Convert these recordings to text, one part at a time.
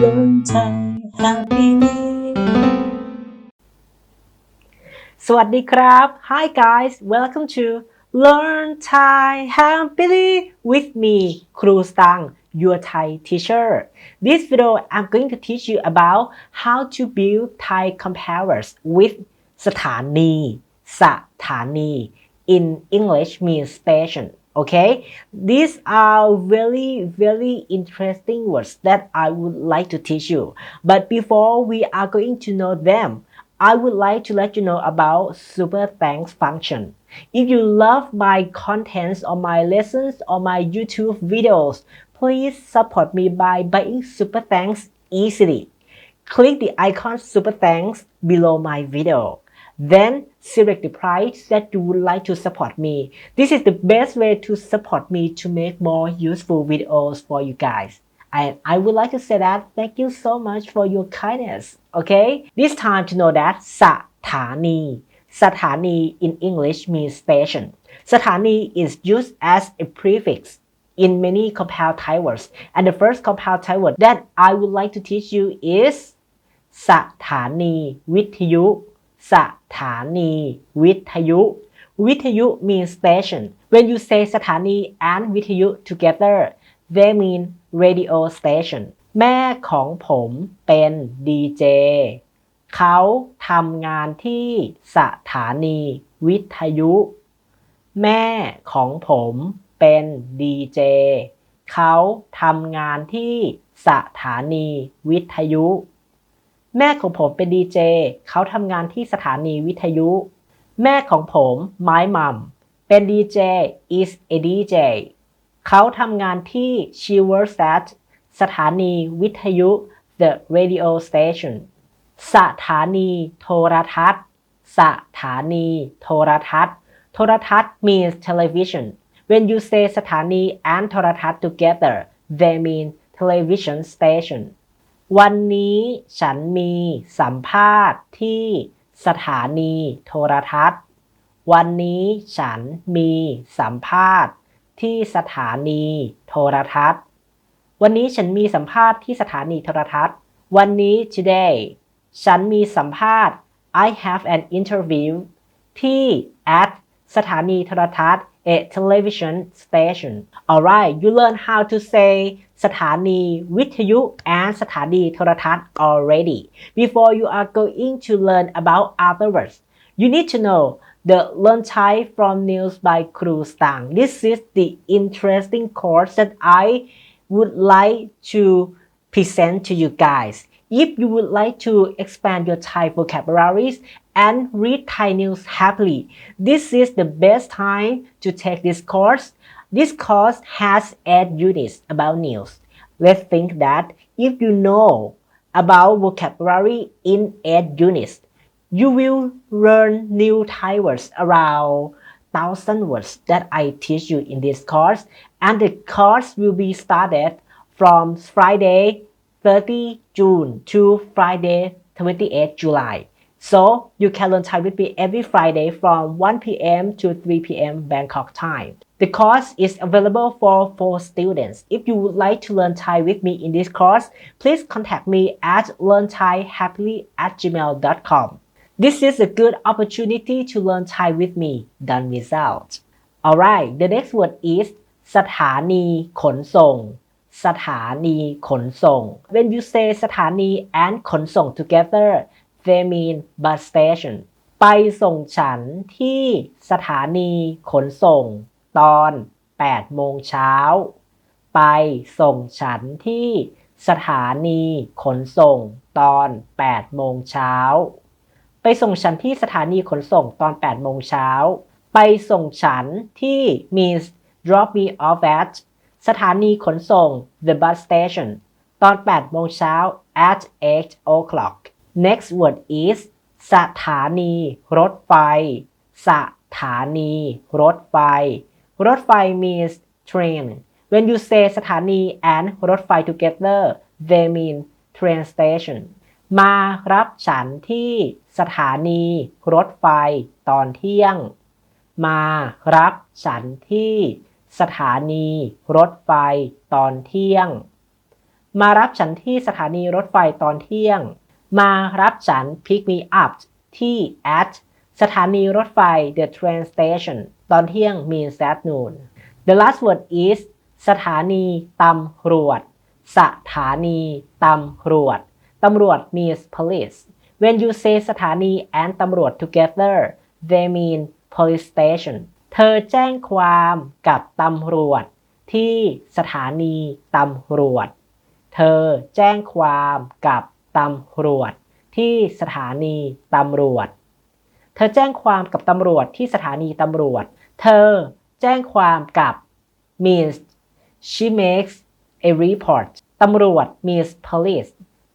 Learn Thai happily สวัสดีครับ Hi guys welcome to Learn Thai happily with me ครูสตัง your Thai teacher This video I'm going to teach you about how to build Thai comparers with สถานี สถานี in English means station okay? These are very very interesting words that I would like to teach you. But before we are going to know them I would like to let you know about super thanks function. If you love my contents or my lessons or my YouTube videos please support me by buying super thanks easily. Click the icon super thanks below my video then select the price that you would like to support me. This is the best way to support me to make more useful videos for you guys. And I would like to say that thank you so much for your kindness. Okay? This time to know that Satani. Satani in English means station. Satani is used as a prefix in many compound Thai words. And the first compound Thai word that I would like to teach you is Satani Vityu สถานีวิทยุวิทยุ means station when you say สถานี and วิทยุ together they mean radio station แม่ของผมเป็นดีเจเขาทำงานที่สถานีวิทยุ แม่ของผมเป็นดีเจเขาทำงานที่สถานีวิทยุ แม่ของผมเป็นดีเจเขาทำงานที่สถานีวิทยุ แม่ของผมไม้มัมเป็นดีเจ is a DJ เขาทำงานที่ she works at สถานีวิทยุ the radio station สถานีโทรทัศน์ สถานีโทรทัศน์ โทรทัศน์ means television when you say สถานี and โทรทัศน์ together they mean television station วันนี้ฉันมีสัมภาษณ์ที่สถานีโทรทัศน์ วันนี้ฉันมีสัมภาษณ์ที่สถานีโทรทัศน์ วันนี้ฉันมีสัมภาษณ์ที่สถานีโทรทัศน์ วันนี้ today ฉันมีสัมภาษณ์ I have an interview ที่ at สถานีโทรทัศน์ a television station alright you learn how to say สถานีวิทยุ and สถานีโทรทัศน์ already before you are going to learn about other words you need to know the Learn Thai from News by Kru Stang this is the interesting course that I would like to present to you guys if you would like to expand your Thai vocabularies and read Thai news happily, this is the best time to take this course. This course has 8 units about news. Let's think that if you know about vocabulary in 8 units, you will learn new Thai words around 1000 words that I teach you in this course and the course will be started from Friday 30 June to Friday 28 July. So you can learn Thai with me every Friday from 1 p.m. to 3 p.m. Bangkok time. The course is available for four students. If you would like to learn Thai with me in this course, please contact me at learnthaihappily at gmail.com. This is a good opportunity to learn Thai with me, done without. Alright, the next word is สถานีขนส่ง สถานีขนส่ง When you say สถานี and ขนส่ง together they mean bus station ไปส่งฉันที่สถานีขนส่ง ตอน 8 โมงเช้า ไปส่งฉันที่สถานีขนส่ง ตอน 8 โมงเช้า ไปส่งฉันที่สถานีขนส่งตอน 8 โมงเช้า ไปส่งฉันที่ means drop me off at สถานีขนส่ง the bus station ตอน 8 โมงเช้า at 8 o'clock next word is สถานีรถไฟ สถานีรถไฟ รถไฟ means train when you say สถานี and รถไฟ together they mean train station มารับฉันที่สถานีรถไฟตอนเที่ยง มารับฉันที่สถานีรถไฟตอนเที่ยง มารับฉันที่สถานีรถไฟตอนเที่ยง มารับฉัน pick me up ที่ at สถานีรถไฟ the train station ตอนเที่ยง means at noon the last word is สถานีตำรวจ สถานีตำรวจตำรวจ means police when you say สถานี and ตำรวจ together they mean police station เธอแจ้งความกับตำรวจ ที่สถานีตำรวจ เธอแจ้งความกับ ตำรวจ ที่สถานีตำรวจ เธอแจ้งความกับตำรวจที่สถานีตำรวจ เธอแจ้งความกับ means she makes a report ตำรวจ means police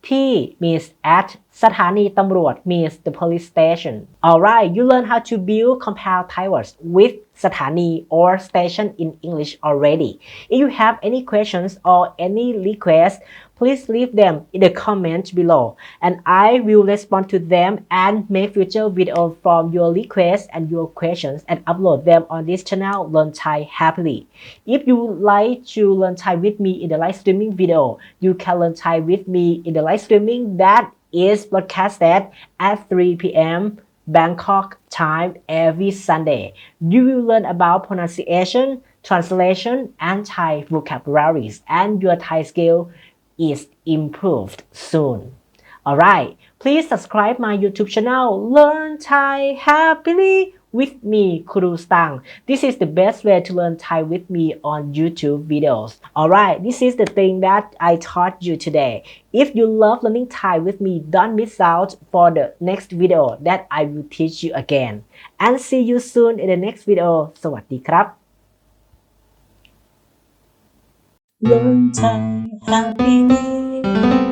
ที่ means at สถานีตำรวจ means the police station alright you learn how to build compound Thai words with Satani or station in English already. If you have any questions or any requests, please leave them in the comments below and I will respond to them and make future video from your requests and your questions and upload them on this channel Learn Thai happily. If you would like to learn Thai with me in the live streaming video, you can learn Thai with me in the live streaming that is broadcasted at 3 p.m. Bangkok time every Sunday. You will learn about pronunciation, translation, and Thai vocabularies, and your Thai skill is improved soon. Alright, please subscribe my YouTube channel Learn Thai Happily with me, Kuru Stang. This is the best way to learn Thai with me on YouTube videos. Alright, this is the thing that I taught you today. If you love learning Thai with me, don't miss out for the next video that I will teach you again. And see you soon in the next video. สวัสดีครับ Learn Thai happily